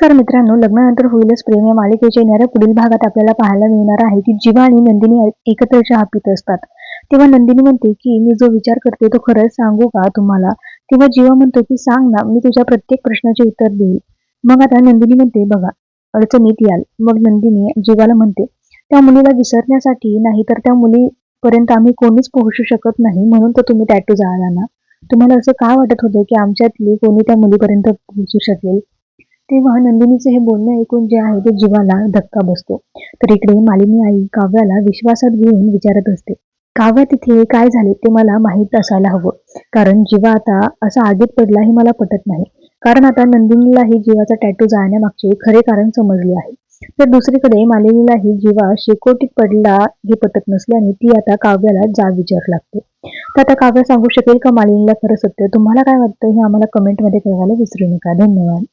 नमस्कार मित्रांनो लग्नानंतर होईलच प्रेम. या मालिकेच्या येणाऱ्या पुढील भागात आपल्याला पाहायला मिळणार आहे की जीवा आणि नंदिनी एकत्र चहा पित असतात. तेव्हा नंदिनी म्हणते की मी जो विचार करते तो खरंच सांगू का तुम्हाला? तेव्हा जीवा म्हणतो की सांग ना मी तुझ्या प्रत्येक प्रश्नाचे उत्तर देईल. मग आता नंदिनी म्हणते बघा अडचणीत याल. मग नंदिनी जीवाला म्हणते त्या मुलीला विसरण्यासाठी नाही तर त्या मुलीपर्यंत आम्ही कोणीच पोहोचू शकत नाही म्हणून तर तुम्ही टॅटू जाळला ना. तुम्हाला असं का वाटत होतं की आमच्यातली कोणी त्या मुलीपर्यंत पोहोचू शकेल? तेव्हा नंदिनीचे हे बोलणं ऐकून जे आहे ते जीवाला धक्का बसतो. तर इकडे मालिनी आई काव्याला विश्वासात घेऊन विचारत असते काव्या तिथे काय झाले ते मला माहीत असायला हवं. कारण जीवा आता असा आगीत पडला हे मला पटत नाही. कारण आता नंदिनीलाही जीवाचा टॅटू जाळण्यामागचे खरे कारण समजले आहे. तर दुसरीकडे मालिनीलाही जीवा शेकोटीत पडला हे पटत नसल्याने ती आता काव्याला जाग विचारू लागते. तर आता काव्य सांगू शकेल का मालिनीला खरं सत्य? तुम्हाला काय वाटतं हे आम्हाला कमेंटमध्ये कळवायला विसरू नका. धन्यवाद.